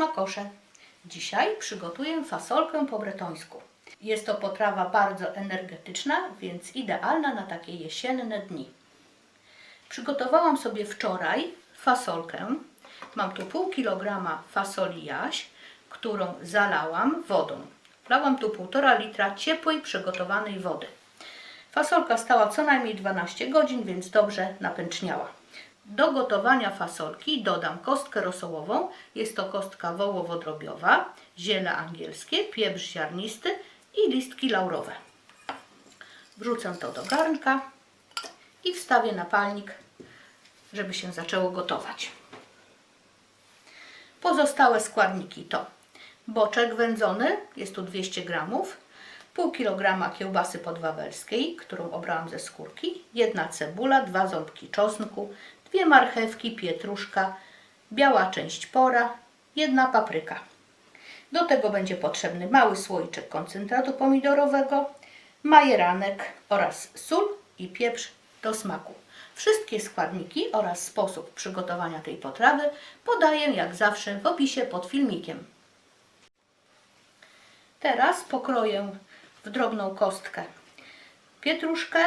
smakosze. Dzisiaj przygotuję fasolkę po bretońsku. Jest to potrawa bardzo energetyczna, więc idealna na takie jesienne dni. Przygotowałam sobie wczoraj fasolkę. Mam tu pół kilograma fasoli jaś, którą zalałam wodą. Wlałam tu półtora litra ciepłej, przygotowanej wody. Fasolka stała co najmniej 12 godzin, więc dobrze napęczniała. Do gotowania fasolki dodam kostkę rosołową. Jest to kostka wołowo-drobiowa, ziele angielskie, pieprz ziarnisty i listki laurowe. Wrzucę to do garnka i wstawię na palnik, żeby się zaczęło gotować. Pozostałe składniki to boczek wędzony, jest tu 200 gramów, pół kilograma kiełbasy podwawelskiej, którą obrałam ze skórki, jedna cebula, dwa ząbki czosnku, dwie marchewki, pietruszka, biała część pora, jedna papryka. Do tego będzie potrzebny mały słoiczek koncentratu pomidorowego, majeranek oraz sól i pieprz do smaku. Wszystkie składniki oraz sposób przygotowania tej potrawy podaję jak zawsze w opisie pod filmikiem. Teraz pokroję w drobną kostkę pietruszkę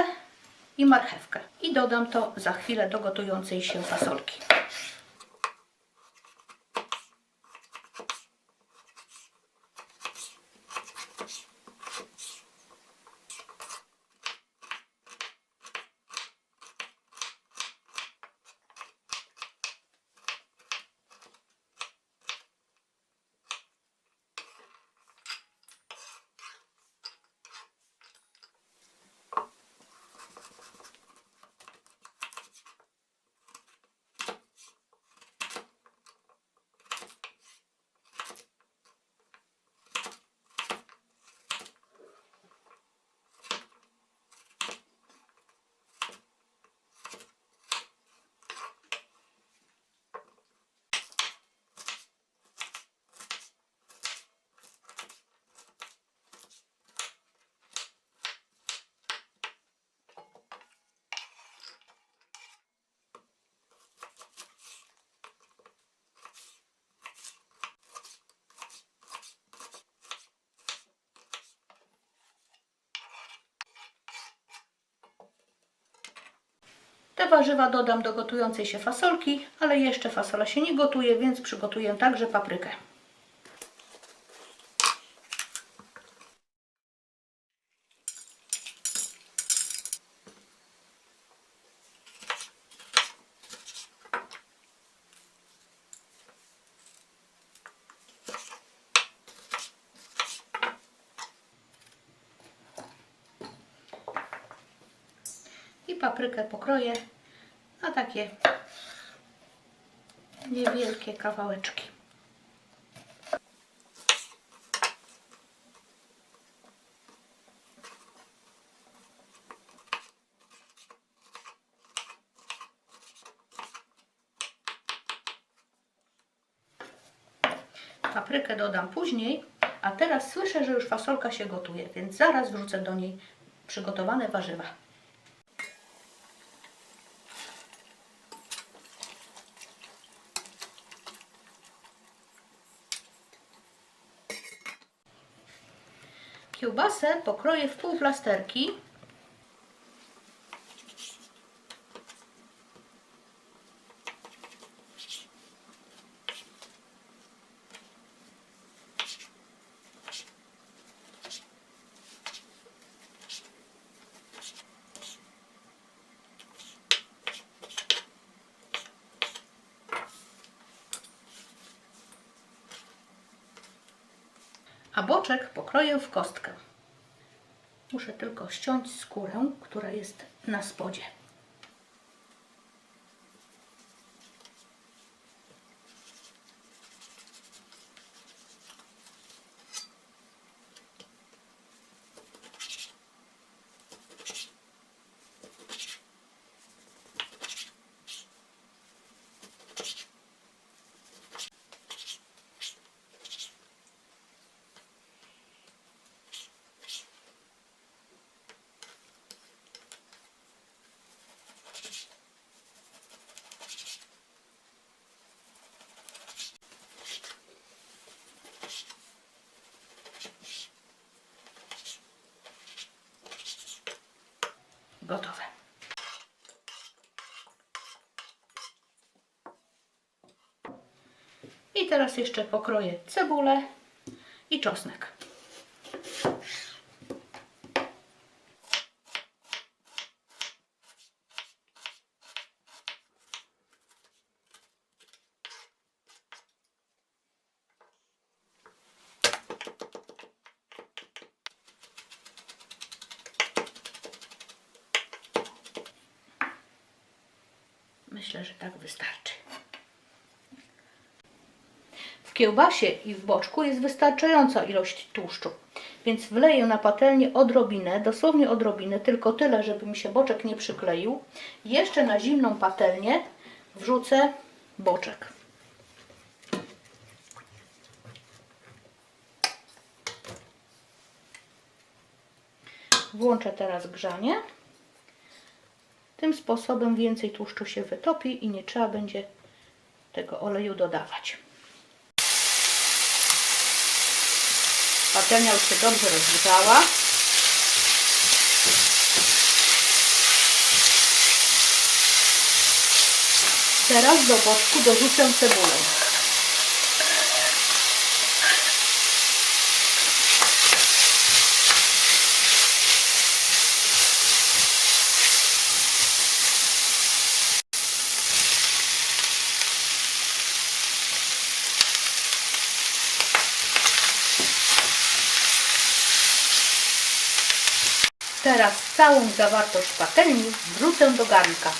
i marchewkę i dodam to za chwilę do gotującej się fasolki. Te warzywa dodam do gotującej się fasolki, ale jeszcze fasola się nie gotuje, więc przygotuję także paprykę. Paprykę pokroję na takie niewielkie kawałeczki. Paprykę dodam później, a teraz słyszę, że już fasolka się gotuje, więc zaraz wrzucę do niej przygotowane warzywa. Kiełbasę pokroję w pół plasterki. A boczek pokroję w kostkę. Muszę tylko ściąć skórę, która jest na spodzie. Gotowe. I teraz jeszcze pokroję cebulę i czosnek. Że tak wystarczy. W kiełbasie i w boczku jest wystarczająca ilość tłuszczu, więc wleję na patelnię odrobinę, dosłownie odrobinę, tylko tyle, żeby mi się boczek nie przykleił. Jeszcze na zimną patelnię wrzucę boczek. Włączę teraz grzanie. Tym sposobem więcej tłuszczu się wytopi i nie trzeba będzie tego oleju dodawać. Patelnia już się dobrze rozgrzała. Teraz do boczku dorzucę cebulę. Teraz całą zawartość patelni wrzucę do garnka.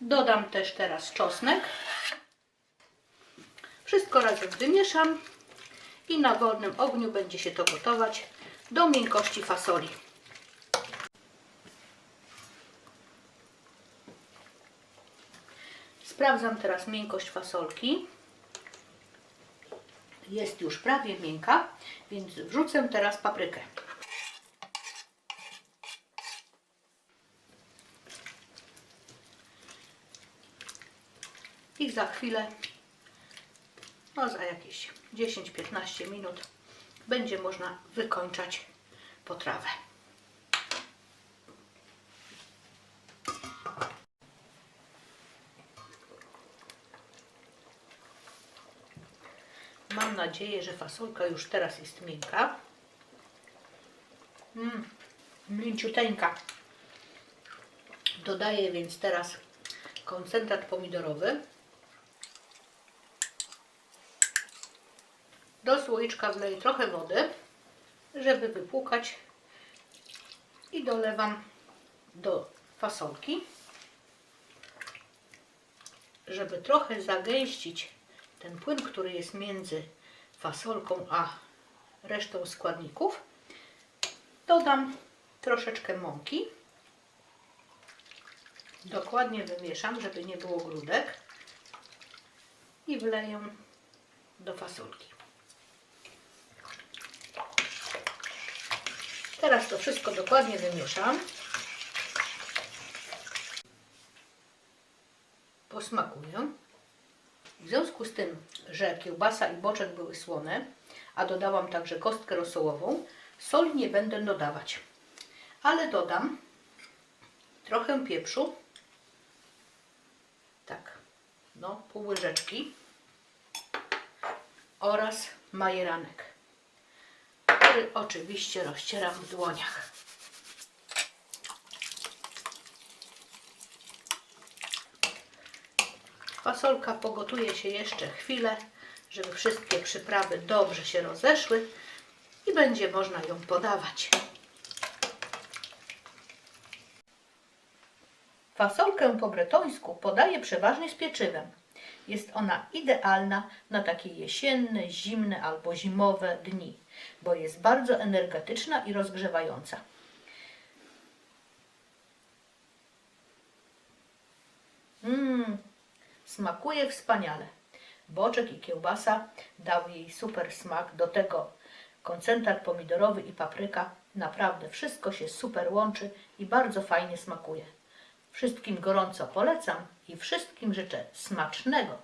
Dodam też teraz czosnek. Wszystko razem wymieszam i na wolnym ogniu będzie się to gotować do miękkości fasoli. Sprawdzam teraz miękkość fasolki. Jest już prawie miękka, więc wrzucę teraz paprykę. I za chwilę, no za jakieś 10-15 minut, będzie można wykończać potrawę. Mam nadzieję, że fasolka już teraz jest miękka. Mmm, mięciuteńka. Dodaję więc teraz koncentrat pomidorowy. Do słoiczka wleję trochę wody, żeby wypłukać i dolewam do fasolki, żeby trochę zagęścić ten płyn, który jest między fasolką a resztą składników. Dodam troszeczkę mąki. Dokładnie wymieszam, żeby nie było grudek. I wleję do fasolki. Teraz to wszystko dokładnie wymieszam. Posmakuję. W związku z tym, że kiełbasa i boczek były słone, a dodałam także kostkę rosołową, soli nie będę dodawać. Ale dodam trochę pieprzu, tak, no pół łyżeczki oraz majeranek, który oczywiście rozcieram w dłoniach. Fasolka pogotuje się jeszcze chwilę, żeby wszystkie przyprawy dobrze się rozeszły i będzie można ją podawać. Fasolkę po bretońsku podaję przeważnie z pieczywem. Jest ona idealna na takie jesienne, zimne albo zimowe dni, bo jest bardzo energetyczna i rozgrzewająca. Mmm, Smakuje wspaniale. Boczek i kiełbasa dały jej super smak. Do tego koncentrat pomidorowy i papryka. Naprawdę wszystko się super łączy i bardzo fajnie smakuje. Wszystkim gorąco polecam i wszystkim życzę smacznego